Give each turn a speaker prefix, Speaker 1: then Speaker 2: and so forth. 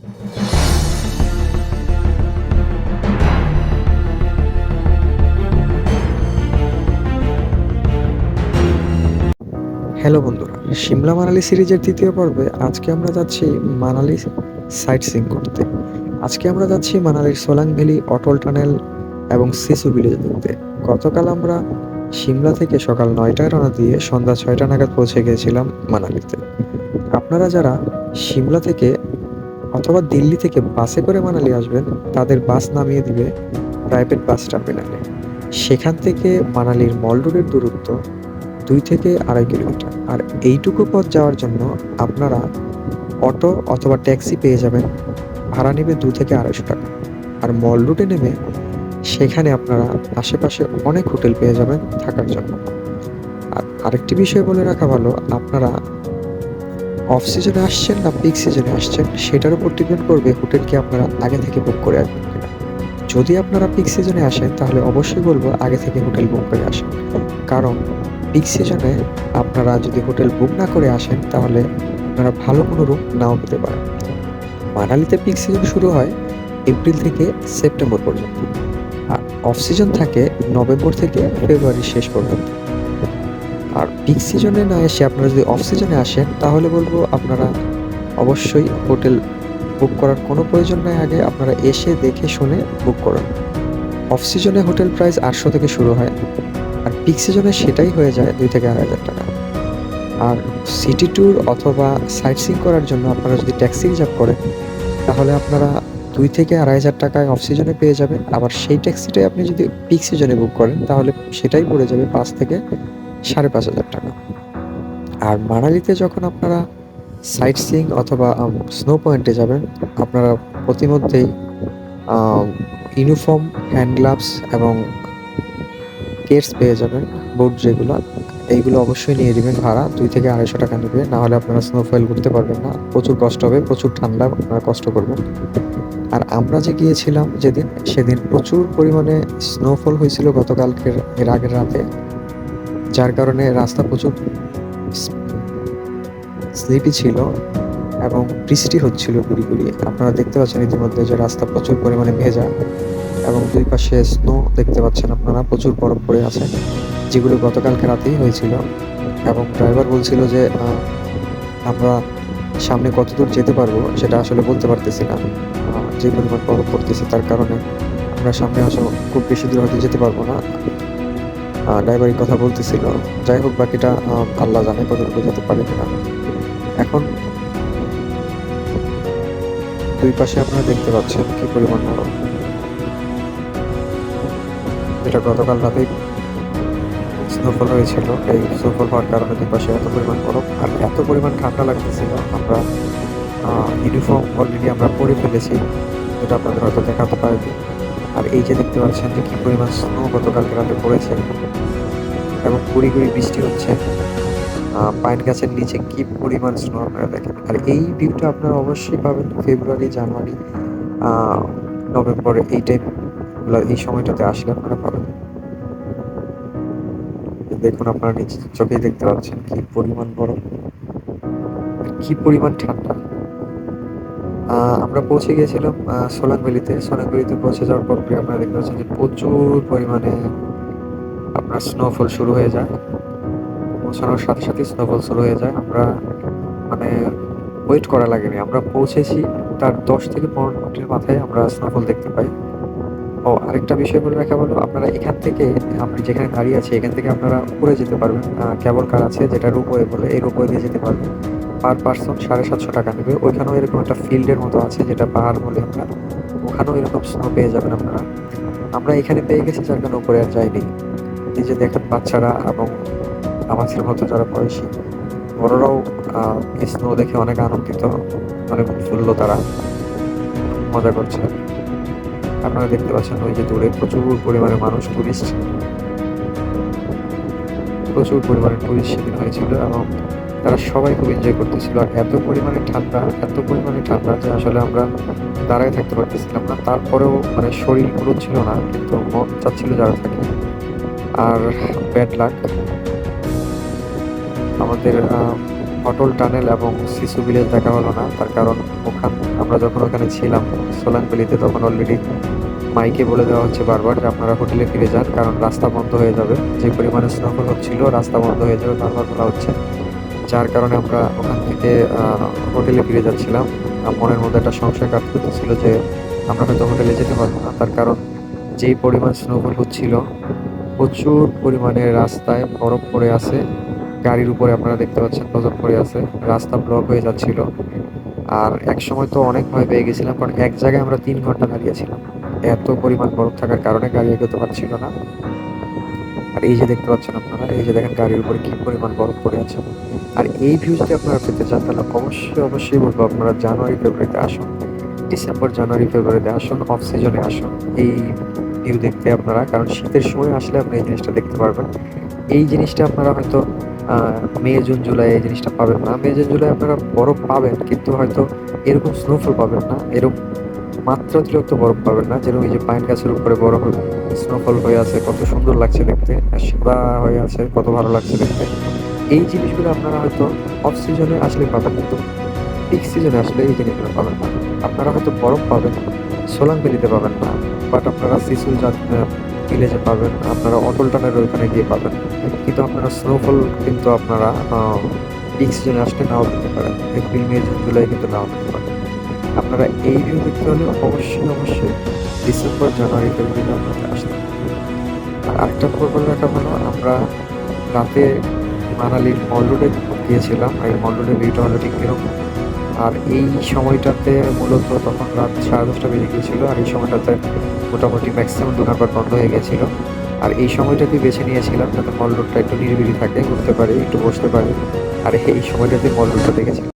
Speaker 1: Hello বন্ধুরা সিমলা মানালি সিরিজের তৃতীয় পর্বে আজকে আমরা যাচ্ছি মানালি সাইট সিং করতে। আজকে আমরা যাচ্ছি মানালির সোলাং ভ্যালি অটল টানেল এবং সিসু ভিলেজ দেখতে। গতকাল আমরা সিমলা থেকে সকাল নয়টায় রওনা দিয়ে সন্ধ্যা ছয়টা নাগাদ পৌঁছে গিয়েছিলাম মানালিতে। আপনারা যারা সিমলা থেকে অথবা দিল্লি থেকে বাসে করে মানালি আসবেন, তাদের বাস নামিয়ে দিবে প্রাইভেট বাস টার্মিনালে সেখান থেকে মানালির মল রোডের দূরত্ব দুই থেকে আড়াই কিলোমিটার। আর এইটুকু পথ যাওয়ার জন্য আপনারা অটো অথবা ট্যাক্সি পেয়ে যাবেন। ভাড়া নেবে দু থেকে আড়াইশো টাকা। আর মল রুটে নেমে সেখানে আপনারা আশেপাশে অনেক হোটেল পেয়ে যাবেন থাকার জন্য। আর আরেকটি বিষয় বলে রাখা ভালো, আপনারা অফ সিজনে আসছেন না পিক সিজনে আসছেন, সেটার উপর ডিপেন্ড করবে হোটেলকে আপনারা আগে থেকে বুক করে আসবেন কিনা। যদি আপনারা পিক সিজনে আসেন, তাহলে অবশ্যই বলব আগে থেকে হোটেল বুক করে আসেন। কারণ পিক সিজনে আপনারা যদি হোটেল বুক না করে আসেন, তাহলে আপনারা ভালো কোনো রুম নাও পেতে পারেন। মানালিতে পিক সিজন শুরু হয় এপ্রিল থেকে সেপ্টেম্বর পর্যন্ত। আর অফ সিজন থাকে নভেম্বর থেকে ফেব্রুয়ারি শেষ পর্যন্ত। আর পিক সিজনে না এসে আপনারা যদি অফ সিজনে আসেন, তাহলে বলব আপনারা অবশ্যই হোটেল বুক করার কোনো প্রয়োজন নাই। আগে আপনারা এসে দেখে শুনে বুক করুন। অফ সিজনে হোটেল প্রাইস আটশো থেকে শুরু হয়। আর পিক সিজনে সেটাই হয়ে যায় দুই থেকে আড়াই হাজার টাকা। আর সিটি ট্যুর অথবা সাইট সিং করার জন্য আপনারা যদি ট্যাক্সি রিজার্ভ করেন, তাহলে আপনারা দুই থেকে আড়াই হাজার টাকায় অফ সিজনে পেয়ে যাবেন। আবার সেই ট্যাক্সিটাই আপনি যদি পিক সিজনে বুক করেন, তাহলে সেটাই পড়ে যাবে পাঁচ থেকে সাড়ে পাঁচ হাজার টাকা। আর মানালিতে যখন আপনারা সাইট সিং অথবা স্নো পয়েন্টে যাবেন, আপনারা প্রতিমধ্যেই ইউনিফর্ম হ্যান্ড গ্লাভস এবং কেটস পেয়ে যাবেন বুট যেগুলো, এইগুলো অবশ্যই নিয়ে নেবেন ভাড়া, দুই থেকে আড়াইশো টাকা নেবে না হলে আপনারা স্নোফল করতে পারবেন না, প্রচুর কষ্ট হবে, প্রচুর ঠান্ডা, আপনারা কষ্ট করবেন। আর আমরা যে গিয়েছিলাম যেদিন, সেদিন প্রচুর পরিমাণে স্নোফল হয়েছিল গতকালকের, এর আগের রাতে। যার কারণে রাস্তা প্রচুর স্লিপি ছিল এবং বৃষ্টি হচ্ছিল গুড়ি গুড়িয়ে আপনারা দেখতে পাচ্ছেন ইতিমধ্যে যে রাস্তা প্রচুর পরিমাণে ভেজা এবং দুই পাশে স্নো দেখতে পাচ্ছেন আপনারা, প্রচুর বরফ পড়ে আছে, যেগুলো গতকালকে রাতেই হয়েছিল। এবং ড্রাইভার বলছিল যে আমরা সামনে কত দূর যেতে পারব সেটা আসলে বলতে পারতেছি না। যে পরিমাণ বরফ পড়তেছে তার কারণে আমরা সামনে আসলে খুব বেশি দূর হয়তো যেতে পারব না। ড্রাইভারই কথা বলতেছিল। যাই হোক, বাকিটা আল্লাহ জানে কতটুকু যেতে পারে কিনা। এখন দুই পাশে আপনারা দেখতে পাচ্ছেন কি পরিমাণ বরফ যেটা গতকাল রাতেই স্নোফল হয়েছিল। এই স্নোফল হওয়ার কারণে দুই পাশে এত পরিমাণ বরফ আর এত পরিমাণ ঠান্ডা লাগতেছিল। আমরা ইউনিফর্ম অলরেডি আমরা পরে ফেলেছি। যেটা আপনাদের হয়তো দেখাতে পারবে আর এই যে দেখতে পাচ্ছেন যে কি পরিমাণ স্নো গতকালকে রাতে পড়েছে এবং কুড়ি কুড়ি বৃষ্টি হচ্ছে পাইন গাছের নিচে কি পরিমাণ স্নো আপনারা দেখেন? আর এই ভিউটা আপনারা অবশ্যই পাবেন ফেব্রুয়ারি, জানুয়ারি নভেম্বরে, এই টাইম এই সময়টাতে আসলে আপনারা পাবেন। দেখুন আপনারা নিচে চোখেই দেখতে পাচ্ছেন কি পরিমাণ বরফ কি পরিমাণ ঠান্ডা। আমরা পৌঁছে গিয়েছিলাম সোলাং ভ্যালিতে সোলাং ভ্যালিতে পৌঁছে যাওয়ার পর আপনারা দেখতে পাচ্ছেন যে প্রচুর পরিমাণে আপনার স্নোফল শুরু হয়ে যায়। পৌঁছানোর সাথে সাথে স্নোফল শুরু হয়ে যায়। আমরা মানে ওয়েট করা লাগেনি। আমরা পৌঁছেছি, তার দশ থেকে পনেরো মিনিটের মাথায় আমরা স্নোফল দেখতে পাই। ও, আরেকটা বিষয় বলে রাখা ভালো আপনারা এখান থেকে, আপনি যেখানে দাঁড়িয়ে আছে এখান থেকে আপনারা উপরে যেতে পারবেন। কেবল কার আছে, যেটা রূপওয়ে বলে, এই রূপওয়ে দিয়ে যেতে পারবেন। পার পার্সন সাড়ে সাতশো টাকা নেবে। ওইখানেও এরকম একটা ফিল্ডের মতো আছে যেটা পাহাড় বলে আমরা, ওখানেও এরকম স্নো পেয়ে যাবেন আপনারা। আমরা এখানে পেয়ে গেছি যার কারণে উপরে আর যাইনি। যে দেখেন বাচ্চারা এবং আমাদের মতো যারা বয়সী, বড়রাও স্নো দেখে অনেক আনন্দিত, অনেক উৎফুল্ল তারা। মজা করছে। আপনারা দেখতে পাচ্ছেন ওই যে দূরে প্রচুর পরিমাণে মানুষ টুরিস্ট প্রচুর পরিমাণে টুরিস্ট সেদিন হয়েছিল এবং তারা সবাই খুব এনজয় করতেছিল। আর এত পরিমাণে ঠান্ডা, এত পরিমাণে ঠান্ডা যে আসলে আমরা দাঁড়ায় থাকতে পারতেছিলাম না। তারপরেও মানে শরীর পুরো ছিল না, কিন্তু মন চাচ্ছিল যারা থাকে। আর ব্যাড লাক আমাদের অটল টানেল এবং শিশু ভিলেজ দেখা হলো না। তার কারণ ওখান, আমরা যখন ওখানে ছিলাম সোলাং ভ্যালিতে তখন অলরেডি মাইকে বলে দেওয়া হচ্ছে বারবার যে আপনারা হোটেলে ফিরে যান, কারণ রাস্তা বন্ধ হয়ে যাবে। যে পরিমাণে স্নোফল হচ্ছিল, রাস্তা বন্ধ হয়ে যাবে, বারবার বলা হচ্ছে। যার কারণে আমরা ওখান থেকে হোটেলে ফিরে যাচ্ছিলাম। মনের মধ্যে একটা সংশয় কাজ করতেছিল যে আমরা হয়তো হোটেলে যেতে পারব না। তার কারণ যেই পরিমাণ স্নোফল হচ্ছিল, প্রচুর পরিমাণে রাস্তায় বরফ পড়ে আছে, গাড়ির উপরে আপনারা দেখতে পাচ্ছেন বরফ পড়ে আছে, রাস্তা ব্লক হয়ে যাচ্ছিল। আর এক সময় তো অনেক ভয় পেয়ে গেছিলাম, কারণ এক জায়গায় আমরা তিন ঘণ্টা দাঁড়িয়েছিলাম এত পরিমাণ বরফ থাকার কারণে গাড়ি এগোতে পারছিল না। আর এই যে দেখতে পাচ্ছেন আপনারা, এই যে দেখেন গাড়ির উপরে কি পরিমাণ বরফ পড়ে আছে। আর এই ভিউ যদি আপনারা পেতে চান, তাহলে অবশ্যই অবশ্যই বলব আপনারা জানুয়ারি, ফেব্রুয়ারিতে আসুন। ডিসেম্বর জানুয়ারি, ফেব্রুয়ারিতে আসুন অফ সিজনে আসুন। এই ভিউ দেখতে আপনারা, কারণ শীতের সময় আসলে আপনি এই জিনিসটা দেখতে পারবেন। এই জিনিসটা আপনারা হয়তো মে, জুন, জুলাই এই জিনিসটা পাবেন না। মে, জুন, জুলাই আপনারা বরফ পাবেন, কিন্তু হয়তো এরকম স্নোফল পাবেন না। এরকম মাত্রাতিরিক্ত বরফ পাবেন না, যেরকম এই যে পাইন গাছের উপরে বরফ স্নোফল হয়ে আছে, কত সুন্দর লাগছে দেখতে সাদা হয়ে আছে, কত ভালো লাগছে দেখতে। এই জিনিসগুলো আপনারা হয়তো অফ সিজনে আসলে পাবেন কিন্তু পিক সিজনে আসলে এই জিনিসগুলো পাবেন না। আপনারা হয়তো বরফ পাবেন সোলাং ভ্যালিতে পাবেন না বাট আপনারা শিশুল ভিলেজে পাবেন, আপনারা অটল টানের ওইখানে গিয়ে পাবেন। কিন্তু আপনারা স্নোফল কিন্তু আপনারা পিক সিজনে আসলে নাও পেতে পারেন। এপ্রিল, মে, জুন, জুলাই কিন্তু নাও পেতে পারেন। আপনারা এই ভিউ দেখতে হলে অবশ্যই অবশ্যই ডিসেম্বর জানুয়ারি ফেব্রুয়ারিতে আপনাকে আসতে আর আরেকটা খবর রাখা হলো, আমরা রাতে মানালির মল রোডে গিয়েছিলাম এই মল রোডের ভিউটা হলো ঠিক এরকম আর এই সময়টাতে মূলত তখন রাত সাড়ে দশটা বেজে গিয়েছিল, আর এই সময়টাতে মোটামুটি ম্যাক্সিমাম দোকানপাট বন্ধ হয়ে গেছিল আর এই সময়টাতে বেছে নিয়েছিলাম যাতে মল রোডটা একটু নিরিবিলি থাকে, ঘুরতে পারি, একটু বসতে পারি। আর এই সময়টাতে মল রোডটা দেখেছিলাম।